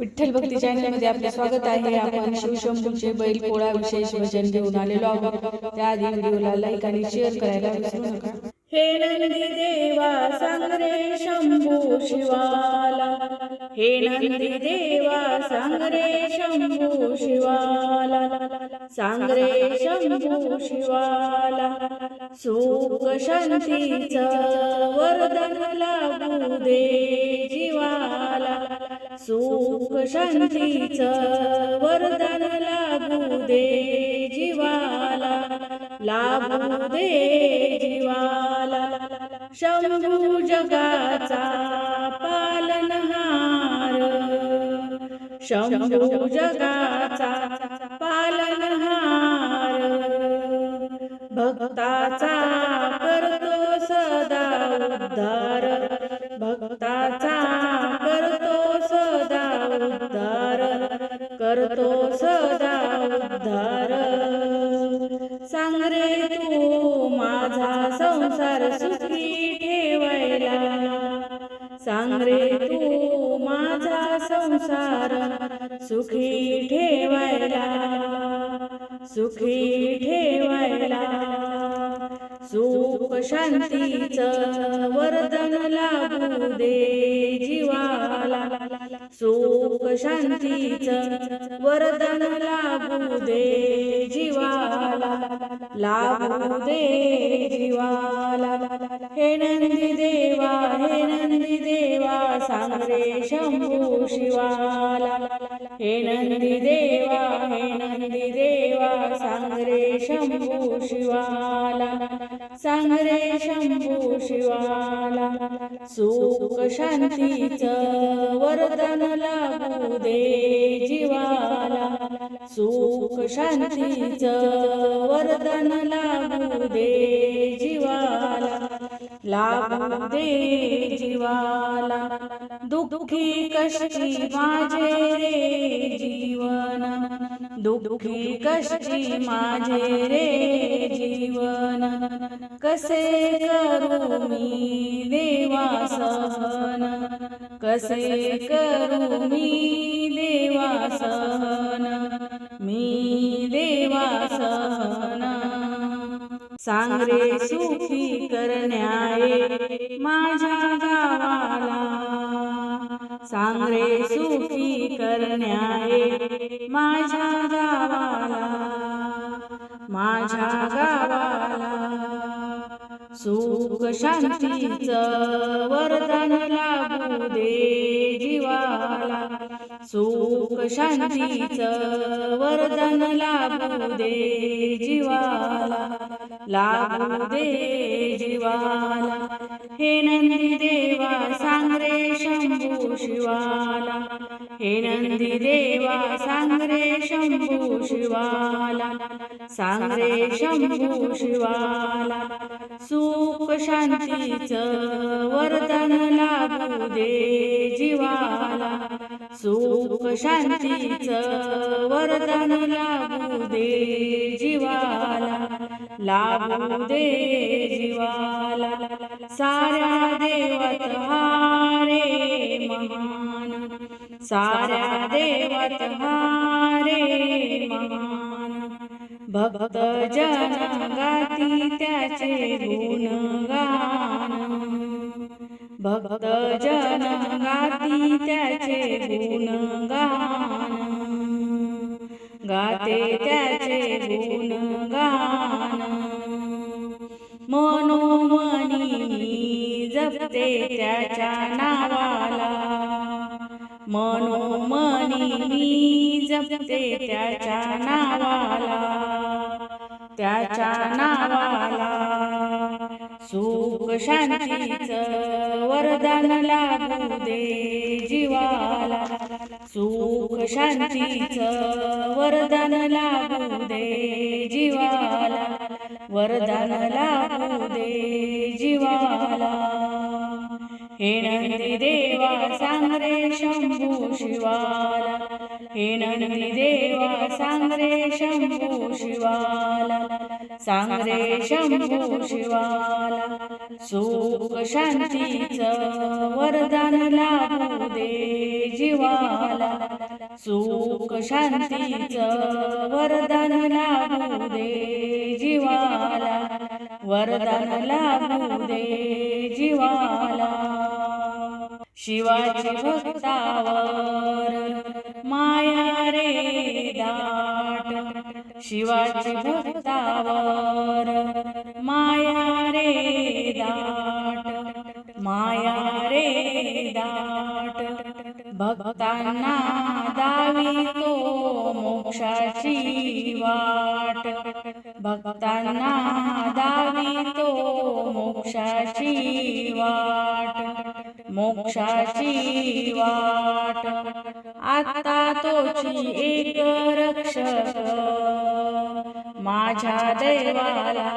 विठ्ठल भक्ती चॅनलमध्ये आपले स्वागत आहे. आपण शिवशंभूचे बैल पोळा विशेष भजन घेऊन आलेलो आहोत. त्याआधी व्हिडिओला लाईक आणि शेअर करायला विसरू नका. हे नंदी देवा सांग रे शंभू शिवाला. हे नंदी देवा सांग रे शंभू शिवाला. सांग रे शंभू शिवाला. सुख शांतीचं वरदान लागू दे. सुख शांतीचं वरदान लागू दे जीवाला लागू दे जीवाला. शंभू जगाचा पालनहार शंभू जगाचा पालनहार भक्ताचा करतो सदा उद्धार. माझा संसार सुखी ठेवायला. सांग रे तू माझा संसार सुखी ठेवायला. सुखी ठेवायला. सुख शांतीचं वरदन लागू दे जीवाला. सुख शांतीचं वरदन लागू दे जीवा लागू दे जीवाला हे नंदी देवा हे नंदी देवा सांग रे शंभू शिवाला. हे नंदी देवा हे नंदी देवा सांग रे शंभू शिवाला. सांग रे शंभू शिवाला. सुख शांतीचं वरदान लागू दे जीवाला. सुख शांतीचं वरदन लागू दे जीवाला लागू दे जीवाला. दुःखी कष्टी माझे रे जीवन दुःखी कष्टी माझे रे जीवन. कसे करू मी देवा सहन कसे करू मी देवा सहन? मी देवा सहन सांग रे सुखी करण्याये माझ्या गावाला. सांग रे सुखी करण्याये माझ्या गावाला. माझ्या गावाला सुख शांतीचं वरदान लाभू दे जीवाला. सुख शांतीचं वरदान लाभू दे जीवाला. लागू दे जीवाला. हे नंदी देवा सांग रे शंभू शिवाला. हे नंदी देवा सांग रे शंभू शिवाला. सांग रे शंभू शिवाला. सुख शांतीचं वरदान लागू दे जीवाला. सुख शांतीच वरदान लागू दे जीवाला. लागू दे जीवाला. साऱ्या देवत हारे महान. साऱ्या देवत हारे महान. भक्त जन गाती त्याचे गुणगान भक्त जन गाती त्याचे गुणगान गाते त्याचे गुणगान मनोमनी जपते त्याच्या नावाला. मनोमनी जपते त्याच्या नावाला. त्याच्या नावाला सुख शांतीचं वरदान लागू दे जीवाला. सुख शांतीचं वरदान लागू दे जीवाला. वरदान लागू दे जीवाला. हे नंदी देवा सांग रे शंभू शिवाला. हे नंदी देवा सांग रे शंभू शिवाला सांग रे शंभू शिवाला सुख शांतीचं वरदान लाभू दे जीवाला सुख शांतीचं वरदान लाभू दे जीवाला वरदान लाभू दे जीवाला शिवाजी भक्तावर माया रे दाट शिवाजी भक्तावर माया रे दाट माया रे दाट भक्तांना दावी तो मोक्षाची वाट. भक्तांना दावी तो मोक्षाची वाट. मोक्षाची वाट. आता तोची एक रक्षक माझ्या देवाला.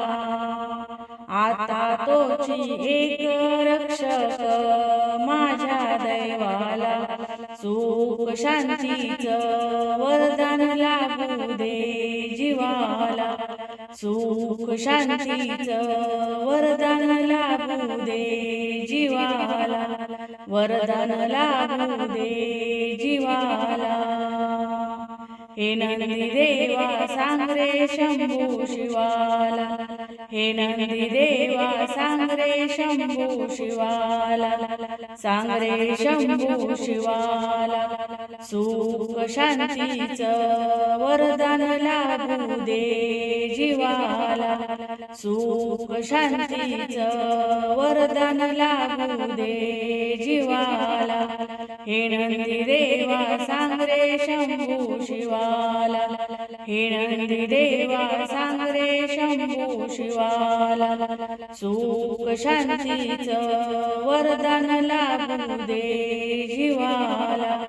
आता तोची एक रक्षक माझ्या दैवाला. सुख शांतीच वरदान लागू दे जीवाला. सुख शांतीच वरदान लागू दे जीवाला. वरदान लागू दे जीवाला. हे नंदी देवा सांग रे शंभू शिवाला. हे नंदी देवा सांग रे शंभू शिवाला. सांग रे शंभू शिवाला. सुख शांतीचं वरदान लागू दे जीवाला. सुख शांतीचं वरदान लागू दे जीवाला. हे नंदी देवा सांग रे शंभू शिवाला. हे नंदी देवा सांग रे शंभू शिवाला. सुख शांतीचं वरदान लागू दे जीवाला.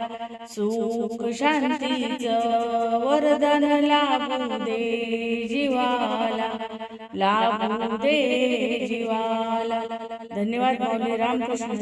सुख शांतीचं वरदान लागू दे जीवाला. लागू दे जीवाला. धन्यवाद माऊली रामकृष्ण